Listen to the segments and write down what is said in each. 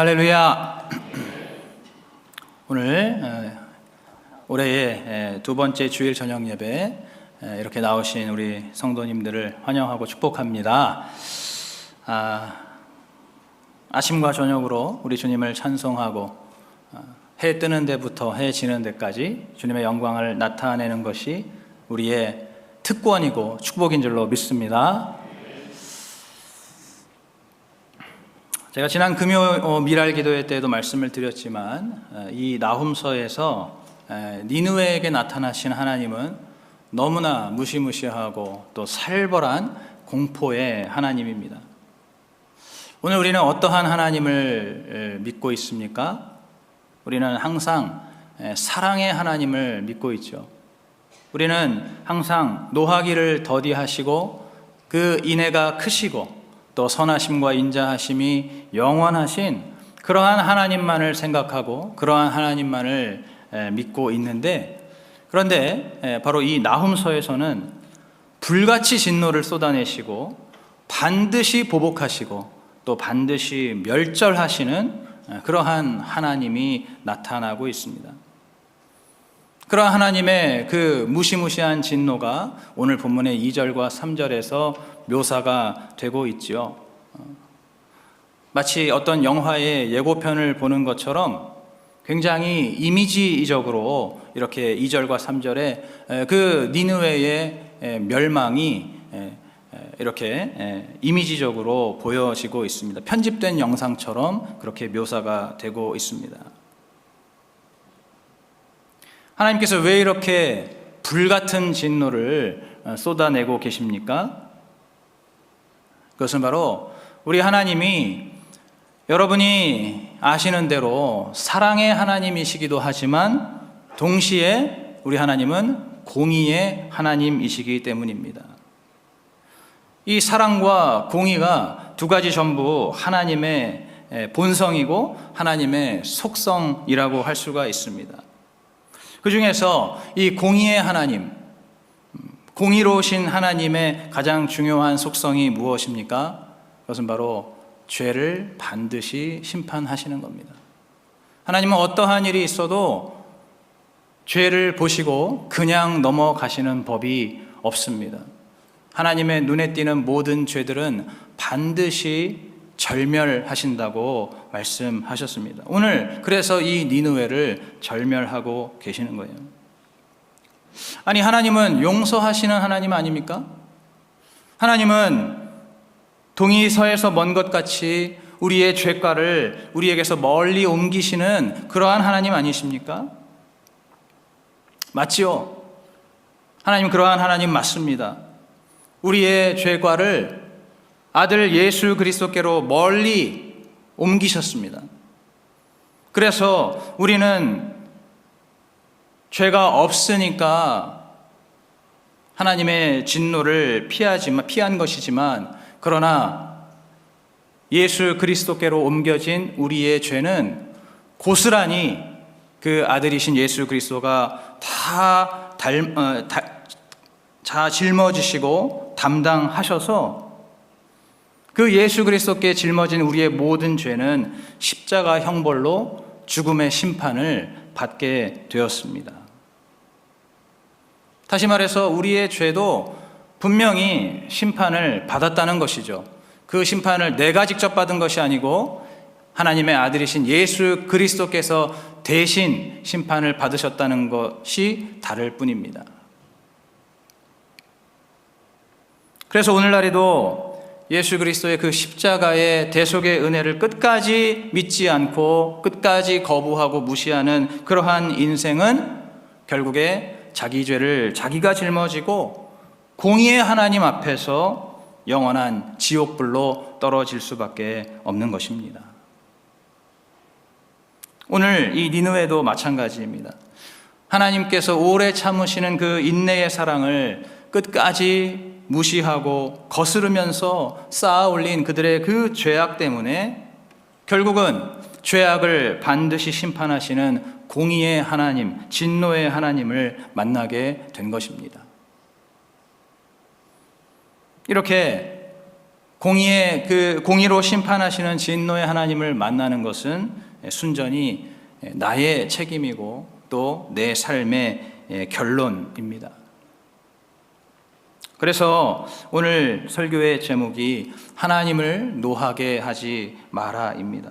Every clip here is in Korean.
할렐루야. 오늘 에, 올해의 에, 두 번째 주일 저녁 예배 에, 이렇게 나오신 우리 성도님들을 환영하고 축복합니다. 아, 아침과 저녁으로 우리 주님을 찬송하고 아, 해 뜨는 데부터 해 지는 데까지 주님의 영광을 나타내는 것이 우리의 특권이고 축복인 줄로 믿습니다. 제가 지난 금요 어, 미랄 기도회 때도 말씀을 드렸지만 어, 이 나훔서에서 에, 니느웨에게 나타나신 하나님은 너무나 무시무시하고 또 살벌한 공포의 하나님입니다. 오늘 우리는 어떠한 하나님을 에, 믿고 있습니까? 우리는 항상 에, 사랑의 하나님을 믿고 있죠. 우리는 항상 노하기를 더디하시고 그 인애가 크시고 또 선하심과 인자하심이 영원하신 그러한 하나님만을 생각하고 그러한 하나님만을 믿고 있는데 그런데 바로 이 나훔서에서는 불같이 진노를 쏟아내시고 반드시 보복하시고 또 반드시 멸절하시는 그러한 하나님이 나타나고 있습니다. 그러한 하나님의 그 무시무시한 진노가 오늘 본문의 2절과 3절에서 묘사가 되고 있지요. 마치 어떤 영화의 예고편을 보는 것처럼 굉장히 이미지적으로 이렇게 2절과 3절에 그 니느웨의 멸망이 이렇게 이미지적으로 보여지고 있습니다. 편집된 영상처럼 그렇게 묘사가 되고 있습니다. 하나님께서 왜 이렇게 불같은 진노를 쏟아내고 계십니까? 그것은 바로 우리 하나님이 여러분이 아시는 대로 사랑의 하나님이시기도 하지만 동시에 우리 하나님은 공의의 하나님이시기 때문입니다. 이 사랑과 공의가 두 가지 전부 하나님의 본성이고 하나님의 속성이라고 할 수가 있습니다. 그 중에서 이 공의의 하나님, 공의로우신 하나님의 가장 중요한 속성이 무엇입니까? 그것은 바로 죄를 반드시 심판하시는 겁니다. 하나님은 어떠한 일이 있어도 죄를 보시고 그냥 넘어가시는 법이 없습니다. 하나님의 눈에 띄는 모든 죄들은 반드시 절멸하신다고 말씀하셨습니다. 오늘 그래서 이 니누웨를 절멸하고 계시는 거예요. 아니 하나님은 용서하시는 하나님 아닙니까? 하나님은 동이 서에서 먼 것 같이 우리의 죄가를 우리에게서 멀리 옮기시는 그러한 하나님 아니십니까? 맞지요? 하나님 그러한 하나님 맞습니다. 우리의 죄과를 아들 예수 그리스도께로 멀리 옮기셨습니다. 그래서 우리는 죄가 없으니까 하나님의 진노를 피하지만 피한 것이지만 그러나 예수 그리스도께로 옮겨진 우리의 죄는 고스란히 그 아들이신 예수 그리스도가 다, 달, 어, 다, 다 짊어지시고 담당하셔서 그 예수 그리스도께 짊어진 우리의 모든 죄는 십자가 형벌로 죽음의 심판을 받게 되었습니다. 다시 말해서 우리의 죄도 분명히 심판을 받았다는 것이죠. 그 심판을 내가 직접 받은 것이 아니고 하나님의 아들이신 예수 그리스도께서 대신 심판을 받으셨다는 것이 다를 뿐입니다. 그래서 오늘날에도 예수 그리스도의 그 십자가의 대속의 은혜를 끝까지 믿지 않고 끝까지 거부하고 무시하는 그러한 인생은 결국에 자기 죄를 자기가 짊어지고 공의의 하나님 앞에서 영원한 지옥불로 떨어질 수밖에 없는 것입니다. 오늘 이 니누에도 마찬가지입니다. 하나님께서 오래 참으시는 그 인내의 사랑을 끝까지 무시하고 거스르면서 쌓아 올린 그들의 그 죄악 때문에 결국은 죄악을 반드시 심판하시는 공의의 하나님, 진노의 하나님을 만나게 된 것입니다. 이렇게 공의의 그 공의로 심판하시는 진노의 하나님을 만나는 것은 순전히 나의 책임이고 또 내 삶의 결론입니다. 그래서 오늘 설교의 제목이 하나님을 노하게 하지 마라입니다.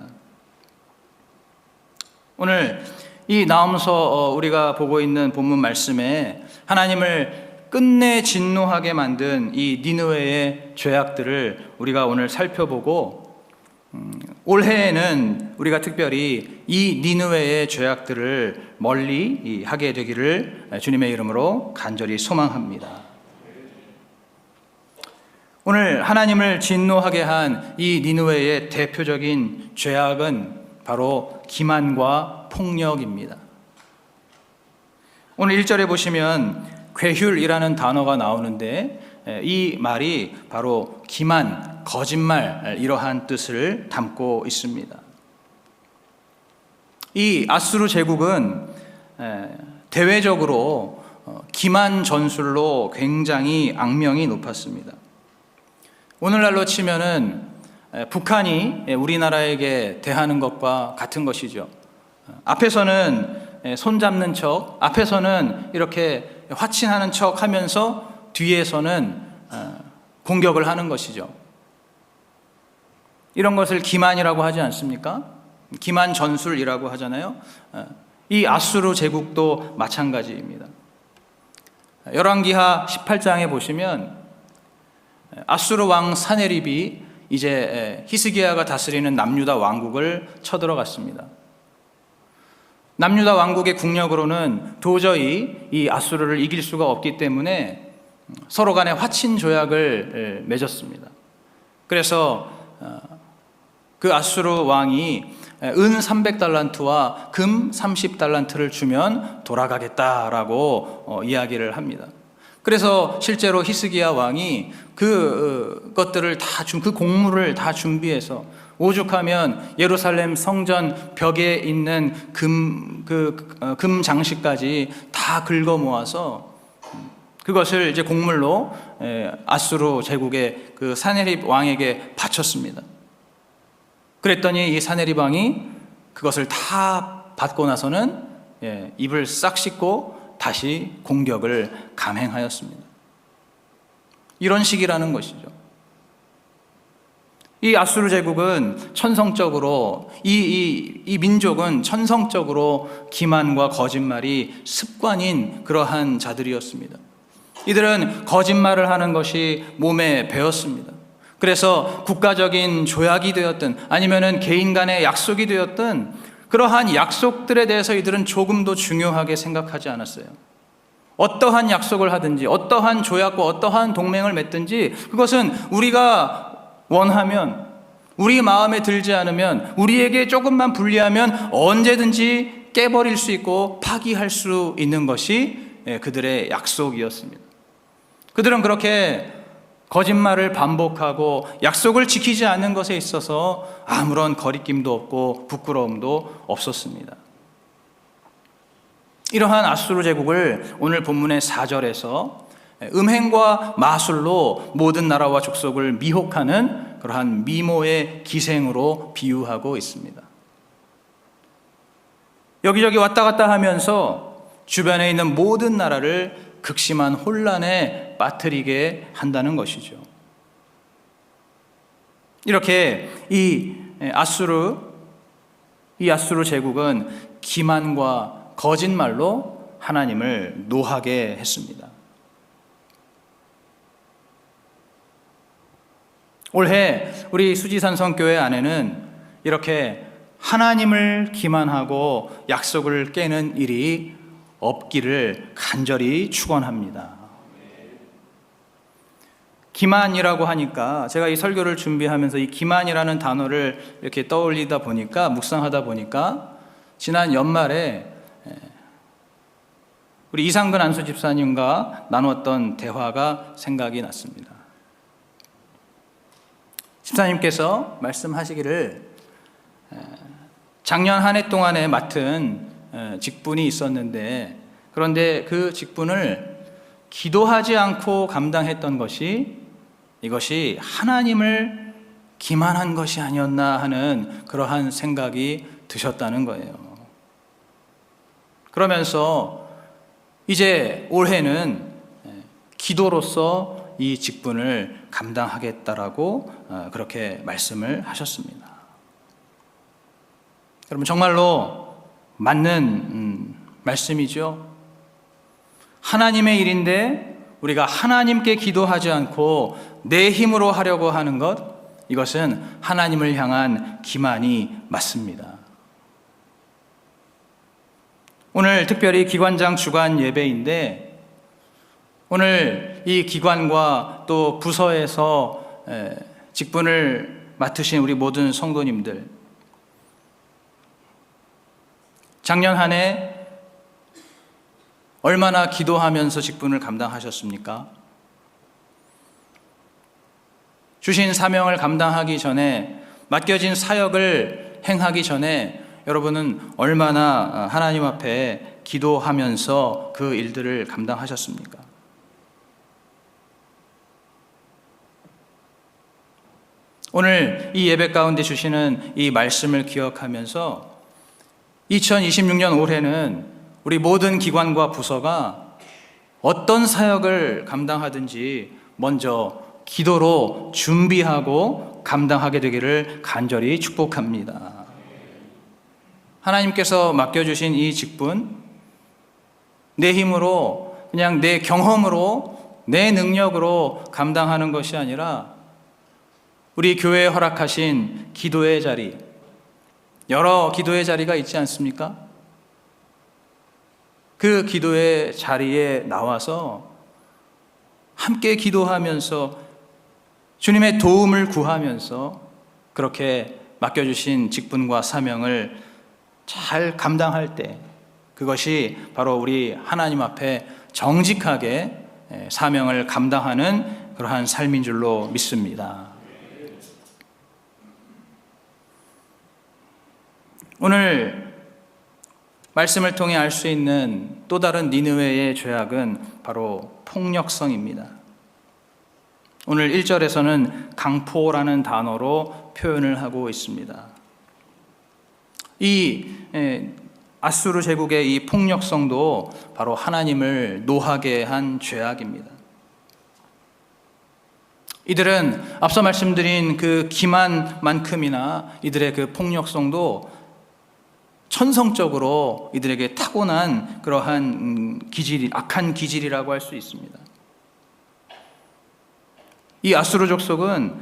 오늘 이 나오면서 어, 우리가 보고 있는 본문 말씀에 하나님을 끝내 진노하게 만든 이 니느웨의 죄악들을 우리가 오늘 살펴보고 음, 올해에는 우리가 특별히 이 니느웨의 죄악들을 멀리 하게 되기를 주님의 이름으로 간절히 소망합니다. 오늘 하나님을 진노하게 한 이 니느웨의 대표적인 죄악은 바로 기만과 폭력입니다. 오늘 1절에 보시면 괴휼이라는 단어가 나오는데 이 말이 바로 기만, 거짓말 이러한 뜻을 담고 있습니다. 이 아수르 제국은 대외적으로 어, 기만 전술로 굉장히 악명이 높았습니다. 오늘날로 치면은 북한이 우리나라에게 대하는 것과 같은 것이죠. 앞에서는 손 잡는 척, 앞에서는 이렇게 화친하는 척 하면서 뒤에서는 어, 공격을 하는 것이죠. 이런 것을 기만이라고 하지 않습니까? 기만 전술이라고 하잖아요. 어, 이 아수르 제국도 마찬가지입니다. 열왕기하 18장에 보시면 아수르 왕 사네립이 이제 히스기야가 다스리는 남유다 왕국을 쳐들어갔습니다. 남유다 왕국의 국력으로는 도저히 이 아수르를 이길 수가 없기 때문에 서로 간에 화친 조약을 맺었습니다. 그래서 어, 그 아수르 왕이 은 300달란트와 금 30달란트를 주면 돌아가겠다라고 어, 이야기를 합니다. 그래서 실제로 히스기야 왕이 그 것들을 다그 공물을 다 준비해서 오죽하면 예루살렘 성전 벽에 있는 금, 그, 어, 금 장식까지 다 긁어 모아서 그것을 이제 곡물로 아수르 제국의 그 사네립 왕에게 바쳤습니다. 그랬더니 이 사네립 왕이 그것을 다 받고 나서는 예, 입을 싹 씻고 다시 공격을 감행하였습니다. 이런 식이라는 것이죠. 이 아수르 제국은 천성적으로 이, 이, 이 민족은 천성적으로 기만과 거짓말이 습관인 그러한 자들이었습니다. 이들은 거짓말을 하는 것이 몸에 배었습니다. 그래서 국가적인 조약이 되었든 아니면은 개인 간의 약속이 되었든 그러한 약속들에 대해서 이들은 조금도 중요하게 생각하지 않았어요. 어떠한 약속을 하든지 어떠한 조약과 어떠한 동맹을 맺든지 그것은 우리가 원하면 우리 마음에 들지 않으면 우리에게 조금만 불리하면 언제든지 깨버릴 수 있고 파기할 수 있는 것이 예, 그들의 약속이었습니다. 그들은 그렇게 거짓말을 반복하고 약속을 지키지 않는 것에 있어서 아무런 거리낌도 없고 부끄러움도 없었습니다. 이러한 아수르 제국을 오늘 본문의 4절에서 음행과 마술로 모든 나라와 족속을 미혹하는 그러한 미모의 기생으로 비유하고 있습니다. 여기저기 왔다 갔다 하면서 주변에 있는 모든 나라를 극심한 혼란에 빠뜨리게 한다는 것이죠. 이렇게 이 아수르, 이 아수르 제국은 기만과 거짓말로 하나님을 노하게 했습니다. 올해 우리 수지산 성교회 안에는 이렇게 하나님을 기만하고 약속을 깨는 일이 없기를 간절히 축원합니다. 기만이라고 하니까 제가 이 설교를 준비하면서 이 기만이라는 단어를 이렇게 떠올리다 보니까 묵상하다 보니까 지난 연말에 우리 이상근 안수 집사님과 나눴던 대화가 생각이 났습니다. 집사님께서 말씀하시기를 작년 한 해 동안에 맡은 직분이 있었는데 그런데 그 직분을 기도하지 않고 감당했던 것이 이것이 하나님을 기만한 것이 아니었나 하는 그러한 생각이 드셨다는 거예요. 그러면서 이제 올해는 기도로서 이 직분을 감당하겠다라고 어, 그렇게 말씀을 하셨습니다. 여러분 정말로 맞는 음, 말씀이죠. 하나님의 일인데 우리가 하나님께 기도하지 않고 내 힘으로 하려고 하는 것 이것은 하나님을 향한 기만이 맞습니다. 오늘 특별히 기관장 주간 예배인데 오늘 이 기관과 또 부서에서 에, 직분을 맡으신 우리 모든 성도님들 작년 한 해 얼마나 기도하면서 직분을 감당하셨습니까? 주신 사명을 감당하기 전에 맡겨진 사역을 행하기 전에 여러분은 얼마나 하나님 앞에 기도하면서 그 일들을 감당하셨습니까? 오늘 이 예배 가운데 주시는 이 말씀을 기억하면서 2026년 올해는 우리 모든 기관과 부서가 어떤 사역을 감당하든지 먼저 기도로 준비하고 감당하게 되기를 간절히 축복합니다. 하나님께서 맡겨주신 이 직분, 내 힘으로, 그냥 내 경험으로, 내 능력으로 감당하는 것이 아니라 우리 교회에 허락하신 기도의 자리, 여러 기도의 자리가 있지 않습니까? 그 기도의 자리에 나와서 함께 기도하면서 주님의 도움을 구하면서 그렇게 맡겨주신 직분과 사명을 잘 감당할 때 그것이 바로 우리 하나님 앞에 정직하게 사명을 감당하는 그러한 삶인 줄로 믿습니다. 오늘 말씀을 통해 알 수 있는 또 다른 니느웨의 죄악은 바로 폭력성입니다. 오늘 1절에서는 강포라는 단어로 표현을 하고 있습니다. 이 아수르 제국의 이 폭력성도 바로 하나님을 노하게 한 죄악입니다. 이들은 앞서 말씀드린 그 기만만큼이나 이들의 그 폭력성도 천성적으로 이들에게 타고난 그러한 음, 기질, 악한 기질이라고 할 수 있습니다. 이 아수르 족속은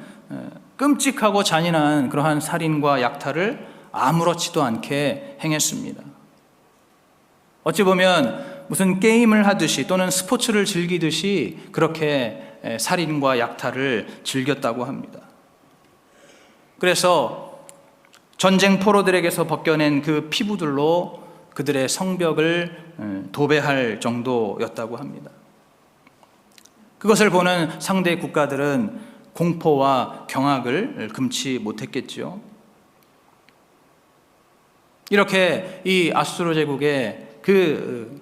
끔찍하고 잔인한 그러한 살인과 약탈을 아무렇지도 않게 행했습니다. 어찌 보면 무슨 게임을 하듯이 또는 스포츠를 즐기듯이 그렇게 살인과 약탈을 즐겼다고 합니다. 그래서 전쟁 포로들에게서 벗겨낸 그 피부들로 그들의 성벽을 도배할 정도였다고 합니다. 그것을 보는 상대 국가들은 공포와 경악을 금치 못했겠지요. 이렇게 이 아수르 제국의 그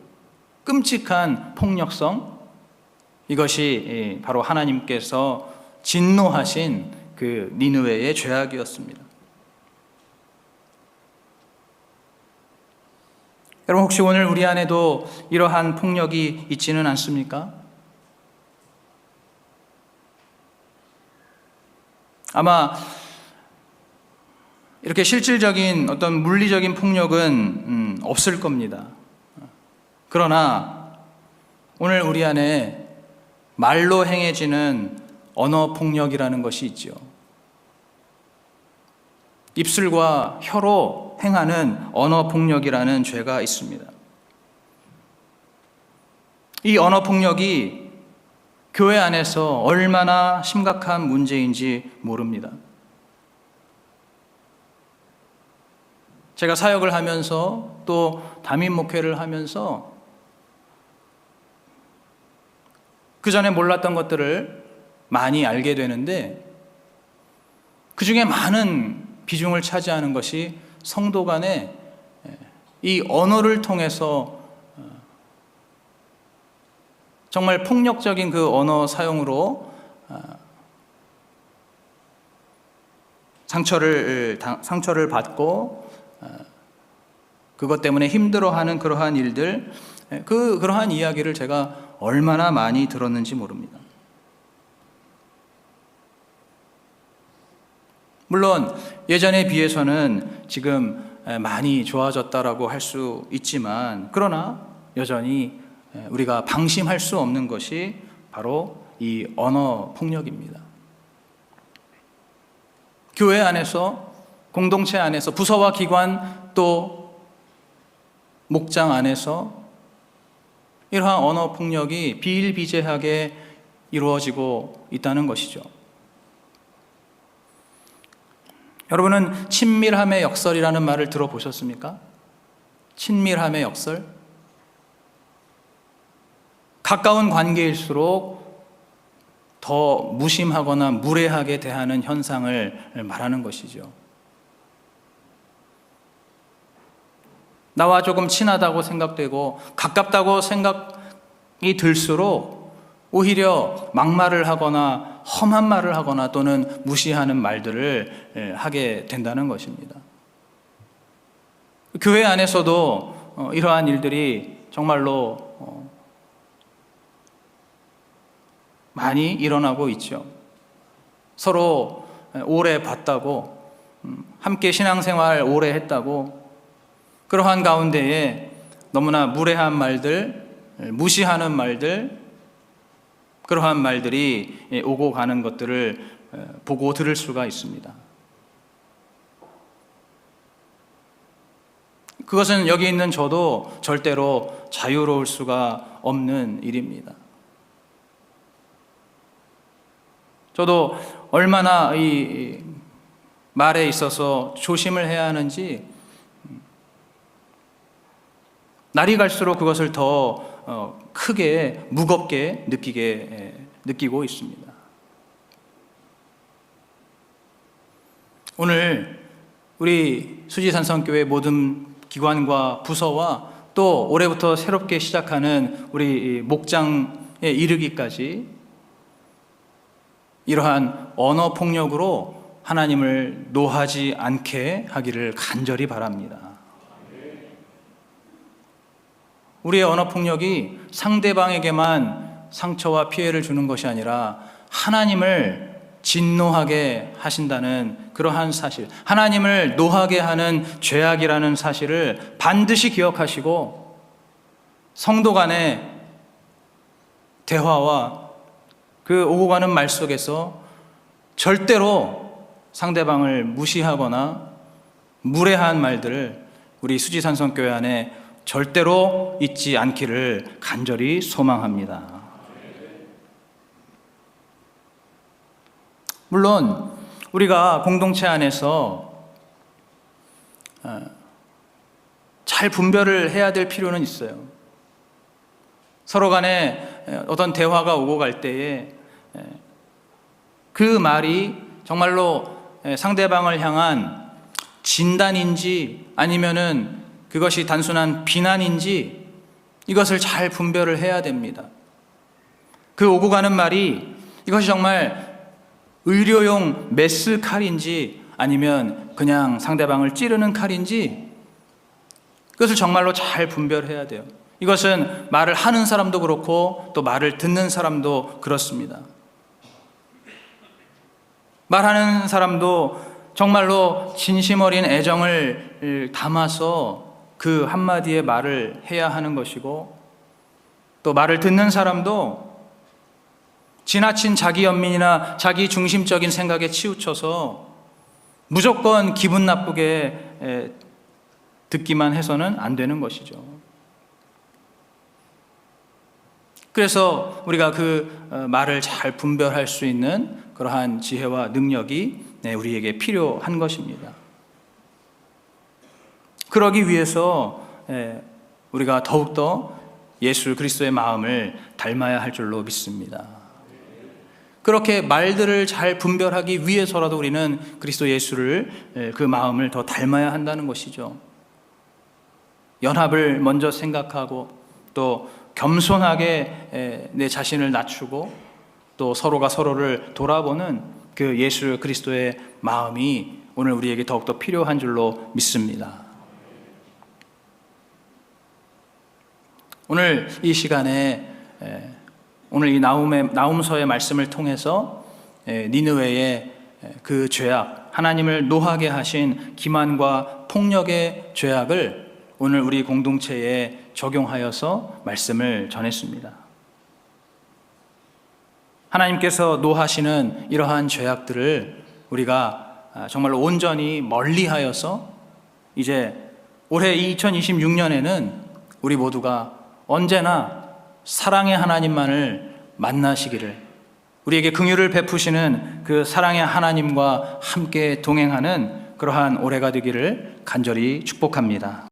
끔찍한 폭력성 이것이 바로 하나님께서 진노하신 그 니느웨의 죄악이었습니다. 여러분 혹시 오늘 우리 안에도 이러한 폭력이 있지는 않습니까? 아마 이렇게 실질적인 어떤 물리적인 폭력은 음, 없을 겁니다. 그러나 오늘 우리 안에 말로 행해지는 언어 폭력이라는 것이 있죠. 입술과 혀로 행하는 언어 폭력이라는 죄가 있습니다. 이 언어 폭력이 교회 안에서 얼마나 심각한 문제인지 모릅니다. 제가 사역을 하면서 또 담임 목회를 하면서 그 전에 몰랐던 것들을 많이 알게 되는데 그 중에 많은 비중을 차지하는 것이 성도 간에 이 언어를 통해서 어, 정말 폭력적인 그 언어 사용으로 어, 상처를 당- 상처를 받고 어, 그것 때문에 힘들어하는 그러한 일들 예, 그 그러한 이야기를 제가 얼마나 많이 들었는지 모릅니다. 물론 예전에 비해서는 지금 에, 많이 좋아졌다라고 할 수 있지만 그러나 여전히 에, 우리가 방심할 수 없는 것이 바로 이 언어 폭력입니다. 교회 안에서 공동체 안에서 부서와 기관 또 목장 안에서 이러한 언어 폭력이 비일비재하게 이루어지고 있다는 것이죠. 여러분은 친밀함의 역설이라는 말을 들어보셨습니까? 친밀함의 역설? 가까운 관계일수록 더 무심하거나 무례하게 대하는 현상을 말하는 것이죠. 나와 조금 친하다고 생각되고 가깝다고 생각이 들수록 오히려 막말을 하거나 험한 말을 하거나 또는 무시하는 말들을 예, 하게 된다는 것입니다. 교회 안에서도 어, 이러한 일들이 정말로 어, 많이 일어나고 있죠. 서로 오래 봤다고, 음, 함께 신앙생활 오래 했다고, 그러한 가운데에 너무나 무례한 말들, 무시하는 말들, 그러한 말들이 오고 가는 것들을 보고 들을 수가 있습니다. 그것은 여기 있는 저도 절대로 자유로울 수가 없는 일입니다. 저도 얼마나 이 말에 있어서 조심을 해야 하는지 날이 갈수록 그것을 더 어, 크게 무겁게 느끼게 느끼고 있습니다. 오늘 우리 수지산성교회 모든 기관과 부서와 또 올해부터 새롭게 시작하는 우리 목장에 이르기까지 이러한 언어 폭력으로 하나님을 노하지 않게 하기를 간절히 바랍니다. 우리의 언어 폭력이 상대방에게만 상처와 피해를 주는 것이 아니라 하나님을 진노하게 하신다는 그러한 사실, 하나님을 노하게 하는 죄악이라는 사실을 반드시 기억하시고 성도 간의 대화와 그 오고 가는 말 속에서 절대로 상대방을 무시하거나 무례한 말들을 우리 수지산성교회 안에 절대로 잊지 않기를 간절히 소망합니다. 물론 우리가 공동체 안에서 어, 잘 분별을 해야 될 필요는 있어요. 서로 간에 어떤 대화가 오고 갈 때에 그 말이 정말로 상대방을 향한 진단인지 아니면은 그것이 단순한 비난인지 이것을 잘 분별을 해야 됩니다. 그 오고 가는 말이 이것이 정말 의료용 메스 칼인지 아니면 그냥 상대방을 찌르는 칼인지 그것을 정말로 잘 분별해야 돼요. 이것은 말을 하는 사람도 그렇고 또 말을 듣는 사람도 그렇습니다. 말하는 사람도 정말로 진심 어린 애정을 담아서 그 한마디의 말을 해야 하는 것이고 또 말을 듣는 사람도 지나친 자기 연민이나 자기 중심적인 생각에 치우쳐서 무조건 기분 나쁘게 듣기만 해서는 안 되는 것이죠. 그래서 우리가 그 어, 말을 잘 분별할 수 있는 그러한 지혜와 능력이 네, 우리에게 필요한 것입니다. 그러기 위해서 우리가 더욱더 예수 그리스도의 마음을 닮아야 할 줄로 믿습니다. 그렇게 말들을 잘 분별하기 위해서라도 우리는 그리스도 예수를 그 마음을 더 닮아야 한다는 것이죠. 연합을 먼저 생각하고 또 겸손하게 내 자신을 낮추고 또 서로가 서로를 돌아보는 그 예수 그리스도의 마음이 오늘 우리에게 더욱더 필요한 줄로 믿습니다. 오늘 이 시간에 에, 오늘 이 나움의 나움서의 말씀을 통해서 에, 니느웨의 에, 그 죄악, 하나님을 노하게 하신 기만과 폭력의 죄악을 오늘 우리 공동체에 적용하여서 말씀을 전했습니다. 하나님께서 노하시는 이러한 죄악들을 우리가 아, 정말 온전히 멀리하여서 이제 올해 2026년에는 우리 모두가 언제나 사랑의 하나님만을 만나시기를 우리에게 긍휼을 베푸시는 그 사랑의 하나님과 함께 동행하는 그러한 올해가 되기를 간절히 축복합니다.